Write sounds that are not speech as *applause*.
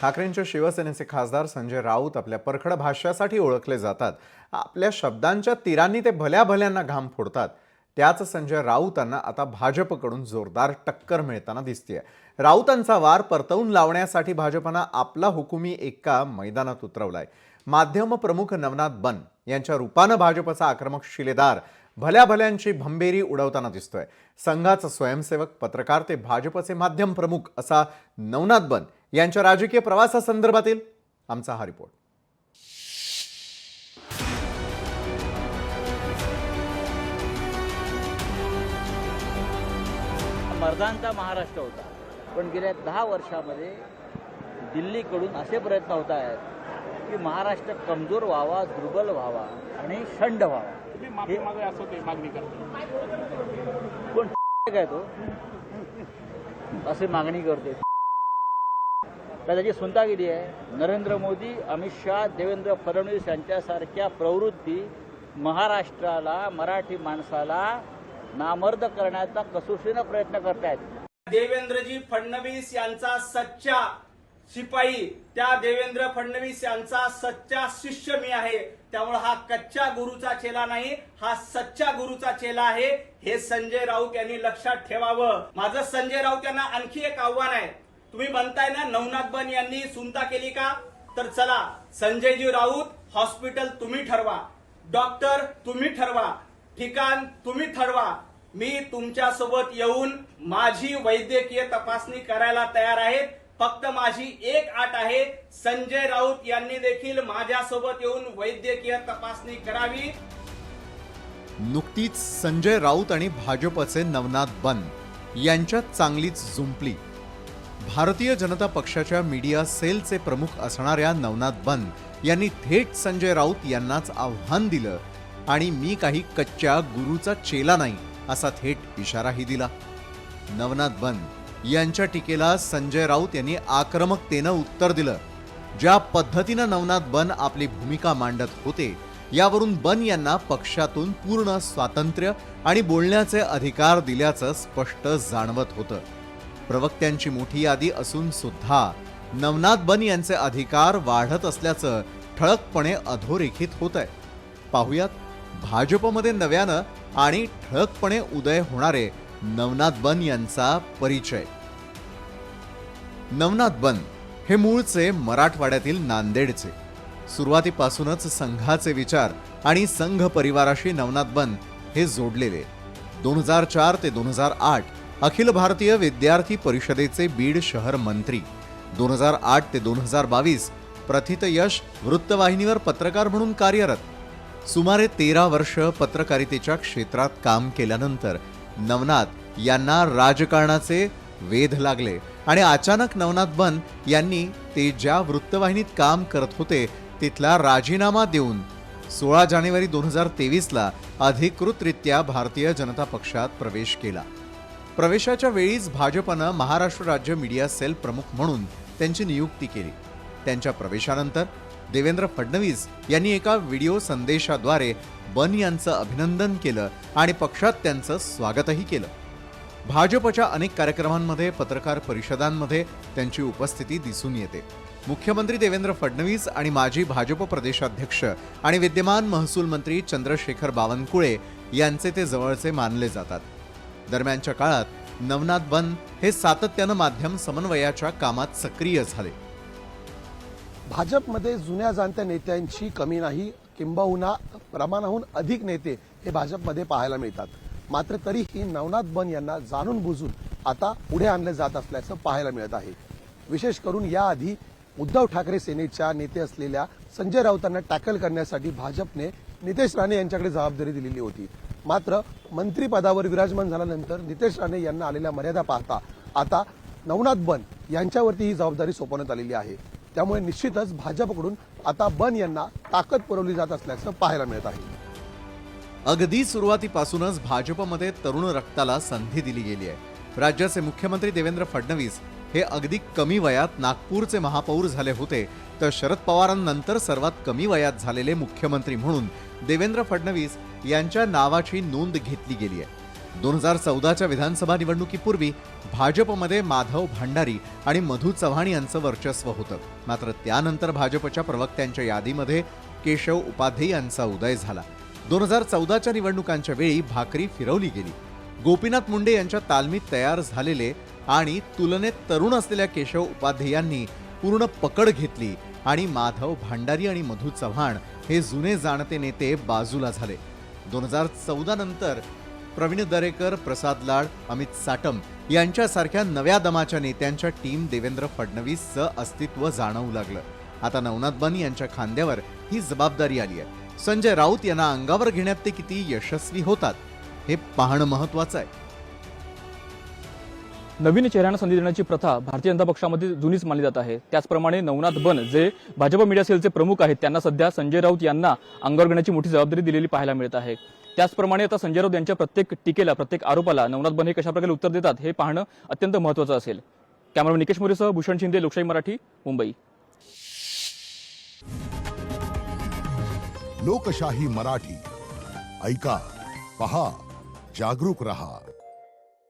ठाकरेंच्या शिवसेनेचे खासदार संजय राऊत आपल्या परखड भाष्यासाठी ओळखले जातात. आपल्या शब्दांच्या तीरांनी ते भल्या भल्यांना घाम फोडतात. त्याच संजय राऊतांना आता भाजपकडून जोरदार टक्कर मिळताना दिसतीये. राऊतांचा वार परतवून लावण्यासाठी भाजपनं आपला हुकुमी एक्का मैदानात उतरवलाय. माध्यम प्रमुख नवनाथ बन यांच्या रूपानं भाजपचा आक्रमक शिलेदार भल्या भल्यांची भंबेरी उडवताना दिसतोय. संघाचा स्वयंसेवक पत्रकार ते भाजपचे माध्यम प्रमुख असा नवनाथ बन यांच्या राजकीय प्रवासासंदर्भातील आमचा हा रिपोर्ट मर्दांचा महाराष्ट्र होता. पण गेल्या दहा वर्षामध्ये दिल्लीकडून असे प्रयत्न होत आहेत की महाराष्ट्र कमजोर व्हावा दुर्बल व्हावा आणि शंड व्हावा. तुम्ही माफी मागे असं ते मागणी करतो कोण *laughs* काय तो? असे मागणी करते तर त्याची सुनतागिरी आहे. नरेंद्र मोदी अमित शहा देवेंद्र फडणवीस यांच्यासारख्या प्रवृत्ती महाराष्ट्राला मराठी माणसाला नामर्द करण्याचा कसोशीनं प्रयत्न करतायत. देवेंद्रजी फडणवीस यांचा सच्चा शिपाई त्या देवेंद्र फडणवीस यांचा सच्चा शिष्य मी आहे. त्यामुळे हा कच्च्या गुरुचा चेला नाही हा सच्चा गुरुचा चेला आहे हे संजय राऊत यांनी लक्षात ठेवावं. माझं संजय राऊत यांना आणखी एक आव्हान आहे. तुम्ही म्हणताय ना नवनाथ बन यांनी सुनता केली का? तर चला संजयजी राऊत हॉस्पिटल तुम्ही ठरवा. डॉक्टर तुम्ही ठरवा. ठिकाण तुम्ही ठरवा. मी तुमच्यासोबत येऊन माझी वैद्यकीय तपासणी करायला तयार आहे फक्त माझी एक आट आहे. संजय राऊत यांनी देखील माझ्यासोबत येऊन वैद्यकीय तपासणी करावी. नुकतीच संजय राऊत आणि भाजपचे नवनाथ बन यांच्यात चांगलीच जुंपली. भारतीय जनता पक्षाच्या मीडिया सेलचे प्रमुख असणाऱ्या नवनाथ बन यांनी थेट संजय राऊत यांनाच आव्हान दिलं आणि मी काही कच्च्या गुरुचा चेला नाही असा थेट इशाराही दिला. नवनाथ बन यांच्या टीकेला संजय राऊत यांनी आक्रमकतेनं उत्तर दिलं. ज्या पद्धतीनं नवनाथ बन आपली भूमिका मांडत होते यावरून बन यांना पक्षातून पूर्ण स्वातंत्र्य आणि बोलण्याचे अधिकार दिल्याचं स्पष्ट जाणवत होतं. प्रवक्त्यांची मोठी यादी असून सुद्धा नवनाथ बन यांचे अधिकार वाढत असल्याचं ठळकपणे अधोरेखित होत आहे पाहुयात भाजपमध्ये नव्यानं आणि ठळकपणे उदय होणारे नवनाथ बन यांचा परिचय. नवनाथ बन हे मूळचे मराठवाड्यातील नांदेडचे. सुरुवातीपासूनच संघाचे विचार आणि संघ परिवाराशी नवनाथ बन हे जोडलेले. दोन हजार चार ते दोन हजार आठ अखिल भारतीय विद्यार्थी परिषदेचे बीड शहर मंत्री. दोन हजार आठ ते दोन हजार बावीस प्रथित यश वृत्तवाहिनीवर पत्रकार म्हणून कार्यरत. सुमारे तेरा वर्ष पत्रकारितेच्या क्षेत्रात काम केल्यानंतर नवनाथ यांना राजकारणाचे वेध लागले आणि अचानक नवनाथ बन यांनी ते ज्या वृत्तवाहिनीत काम करत होते तिथला राजीनामा देऊन सोळा जानेवारी दोन हजार तेवीसला अधिकृतरित्या भारतीय जनता पक्षात प्रवेश केला. प्रवेशाच्या वेळीच भाजपनं महाराष्ट्र राज्य मीडिया सेल प्रमुख म्हणून त्यांची नियुक्ती केली. त्यांच्या प्रवेशानंतर देवेंद्र फडणवीस यांनी एका व्हिडिओ संदेशाद्वारे बन यांचं अभिनंदन केलं आणि पक्षात त्यांचं स्वागतही केलं. भाजपच्या अनेक कार्यक्रमांमध्ये पत्रकार परिषदांमध्ये त्यांची उपस्थिती दिसून येते. मुख्यमंत्री देवेंद्र फडणवीस आणि माजी भाजप प्रदेशाध्यक्ष आणि विद्यमान महसूल मंत्री चंद्रशेखर बावनकुळे यांचे ते जवळचे मानले जातात. दरम्यानच्या काळात नवनाथ बन हे सातत्यानं माध्यम समन्वयाच्या कामात सक्रिय झाले. भाजपमध्ये जुन्या जाणत्या नेत्यांची कमी नाही किंबहुना प्रमाणाहून अधिक नेते हे भाजपमध्ये पाहायला मिळतात. मात्र तरीही नवनाथ बन यांना जाणून बुजून आता पुढे आणले जात असल्याचं पाहायला मिळत आहे. विशेष करून याआधी उद्धव ठाकरे सेनेच्या नेते असलेल्या संजय राऊतांना टॅकल करण्यासाठी भाजपने नितेश राणे यांच्याकडे जबाबदारी दिलेली होती. मात्र मंत्रीपदावर विराजमान झाल्यानंतर नितेश राणे यांना आलेल्या मर्यादा पाहता आता नवनाथ बन यांच्यावरती ही जबाबदारी सोपवण्यात आलेली आहे. त्यामुळे निश्चितच भाजपकडून आता बन यांना ताकद पुरवली जात असल्याचं पाहायला मिळत आहे. अगदी सुरुवातीपासूनच भाजपमध्ये तरुण रक्ताला संधी दिली गेली आहे. राज्याचे मुख्यमंत्री देवेंद्र फडणवीस हे अगदी कमी वयात नागपूरचे महापौर झाले होते. तर शरद पवारांनंतर सर्वात कमी वयात झालेले मुख्यमंत्री म्हणून देवेंद्र फडणवीस यांच्या नावाची नोंद घेतली गेली आहे. दोन हजार चौदाच्या विधानसभा निवडणुकीपूर्वी भाजपमध्ये माधव भांडारी आणि मधू चव्हाण यांचं वर्चस्व होतं. मात्र त्यानंतर भाजपच्या प्रवक्त्यांच्या यादीमध्ये केशव उपाध्ये यांचा उदय झाला. दोन हजार चौदाच्या निवडणुकांच्या वेळी भाकरी फिरवली गेली. गोपीनाथ मुंडे यांच्या तालमीत तयार झालेले आणि तुलनेत तरुण असलेल्या केशव उपाध्ये यांनी पूर्ण पकड घेतली आणि माधव भांडारी आणि मधु चव्हाण हे जुने जाणते नेते बाजूला झाले. दोन हजार चौदा नंतर प्रवीण दरेकर प्रसाद लाड अमित साटम यांच्यासारख्या नव्या दमाच्या नेत्यांच्या टीम देवेंद्र फडणवीसचं अस्तित्व जाणवू लागलं. आता नवनाथ बन यांच्या खांद्यावर ही जबाबदारी आली आहे. संजय राऊत यांना अंगावर घेण्यात ते किती यशस्वी होतात हे पाहणं महत्वाचं आहे. नवीन चेहऱ्यांना संधी देण्याची प्रथा भारतीय जनता पक्षामध्ये जुनीच मानली जात आहे. त्याचप्रमाणे नवनाथ बन जे भाजप मीडिया सेलचे प्रमुख आहेत त्यांना सध्या संजय राऊत यांना अंगावर घेण्याची मोठी जबाबदारी दिलेली पाहायला मिळत आहे. त्याचप्रमाणे आता संजय राऊत यांच्या प्रत्येक टीकेला प्रत्येक आरोपाला नवनाथ बन हे कशाप्रकारे उत्तर देतात हे पाहणं अत्यंत महत्त्वाचं असेल. कॅमेरा निकेश मोरेसह भूषण शिंदे लोकशाही मराठी मुंबई. लोकशाही मराठी. ऐका पहा जागरूक रहा.